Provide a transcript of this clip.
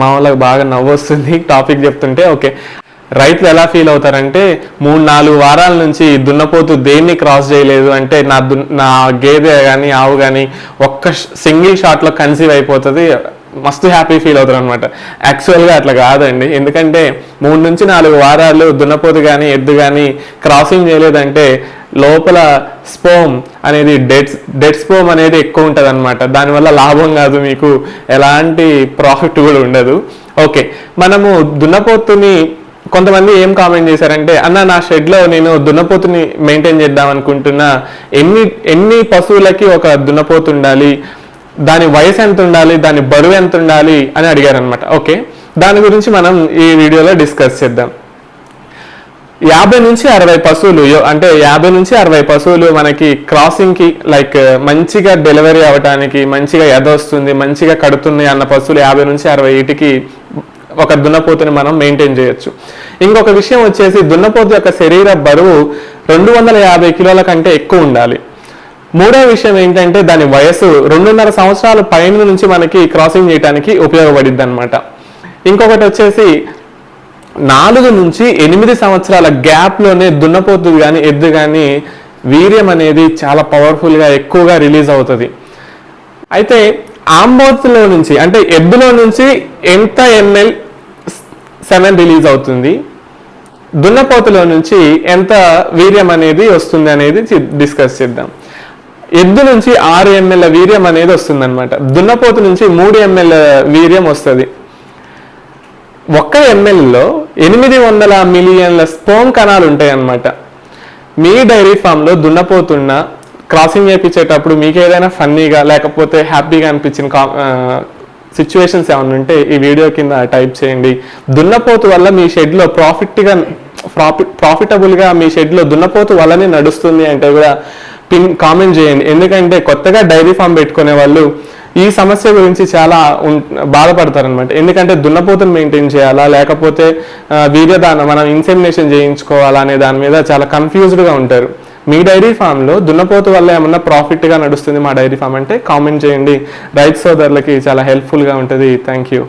మామూలుగా బాగా నవ్వు వస్తుంది. టాపిక్ చెప్తుంటే ఓకే రైతులు ఎలా ఫీల్ అవుతారంటే మూడు నాలుగు వారాల నుంచి దున్నపోతు దేన్ని క్రాస్ చేయలేదు అంటే నా దున్ నా గేదె కానీ ఆవు కానీ ఒక్క సింగిల్ షాట్లో కన్సీవ్ అయిపోతుంది. మస్తు హ్యాపీ ఫీల్ అవుతారు అనమాట యాక్చువల్గా అట్లా కాదండి. ఎందుకంటే మూడు నుంచి నాలుగు వారాలు దున్నపోతు కానీ ఎద్దు కానీ క్రాసింగ్ చేయలేదంటే లోపల స్పోమ్ అనేది డెడ్ డెడ్ స్పోమ్ అనేది ఎక్కువ ఉంటుంది అనమాట దానివల్ల లాభం కాదు మీకు. ఎలాంటి ప్రాఫిట్ కూడా ఉండదు. ఓకే మనము దున్నపోతుని కొంతమంది ఏం కామెంట్ చేశారంటే అన్న నా షెడ్లో నేను దున్నపోతుని మెయింటైన్ చేద్దాం అనుకుంటున్నా. ఎన్ని ఎన్ని పశువులకి ఒక దున్నపోతు ఉండాలి? దాని వయసు ఎంత ఉండాలి? దాని బరువు ఎంత ఉండాలి? అని అడిగారనమాట ఓకే దాని గురించి మనం ఈ వీడియోలో డిస్కస్ చేద్దాం. యాభై నుంచి అరవై పశువులు అంటే యాభై నుంచి అరవై పశువులు మనకి క్రాసింగ్కి లైక్ మంచిగా డెలివరీ అవ్వటానికి మంచిగా ఎద వస్తుంది మంచిగా కడుతున్నాయి అన్న పశువులు యాభై నుంచి అరవై ఇటుకి ఒక దున్నపోతుని మనం మెయింటైన్ చేయొచ్చు. ఇంకొక విషయం వచ్చేసి దున్నపోతు యొక్క శరీర బరువు రెండు వందల యాభై కిలోల కంటే ఎక్కువ ఉండాలి. మూడో విషయం ఏంటంటే దాని వయసు రెండున్నర సంవత్సరాల పైన నుంచి మనకి క్రాసింగ్ చేయడానికి ఉపయోగపడిద్ది అనమాట ఇంకొకటి వచ్చేసి నాలుగు నుంచి ఎనిమిది సంవత్సరాల గ్యాప్లోనే దున్నపోతు కానీ ఎద్దు కానీ వీర్యం అనేది చాలా పవర్ఫుల్గా ఎక్కువగా రిలీజ్ అవుతుంది. అయితే ఆంబోతులో నుంచి అంటే ఎద్దులో నుంచి ఎంత ఎంఎల్ సెవెన్ రిలీజ్ అవుతుంది? దున్నపోతులో నుంచి ఎంత వీర్యం అనేది వస్తుంది అనేది డిస్కస్ చేద్దాం. ఎద్దు నుంచి ఆరు ఎంఎల్ వీర్యం అనేది వస్తుంది అనమాట దున్నపోతు నుంచి మూడు ఎంఎల్ వీర్యం వస్తుంది. ఒక్క ఎంఎల్లో ఎనిమిది వందల మిలియన్ల స్పోమ్ కణాలు ఉంటాయి అన్నమాట మీ డైరీ ఫామ్లో దున్నపోతున్న క్రాసింగ్ చేయించేటప్పుడు మీకు ఏదైనా ఫన్నీగా లేకపోతే హ్యాపీగా అనిపించిన కా సిచ్యువేషన్స్ ఏమైనా ఉంటే ఈ వీడియో కింద టైప్ చేయండి. దున్నపోతు వల్ల మీ షెడ్లో ప్రాఫిట్గా ప్రాఫిట్ ప్రాఫిటబుల్గా మీ షెడ్లో దున్నపోతు వల్లనే నడుస్తుంది అంటే కూడా పిన్ కామెంట్ చేయండి. ఎందుకంటే కొత్తగా డైరీ ఫామ్ పెట్టుకునే వాళ్ళు ఈ సమస్య గురించి చాలా బాధపడతారనమాట ఎందుకంటే దున్నపోతును మెయింటైన్ చేయాలా? లేకపోతే వీర్యదానం మనం ఇన్సెమినేషన్ చేయించుకోవాలా అనే దాని మీద చాలా కన్ఫ్యూజ్డ్గా ఉంటారు. మీ డైరీ ఫామ్లో దున్నపోతు వల్ల ఏమన్నా ప్రాఫిట్గా నడుస్తుంది మా డైరీ ఫామ్ అంటే కామెంట్ చేయండి. రైతు సోదరులకి చాలా హెల్ప్ఫుల్గా ఉంటుంది. Thank you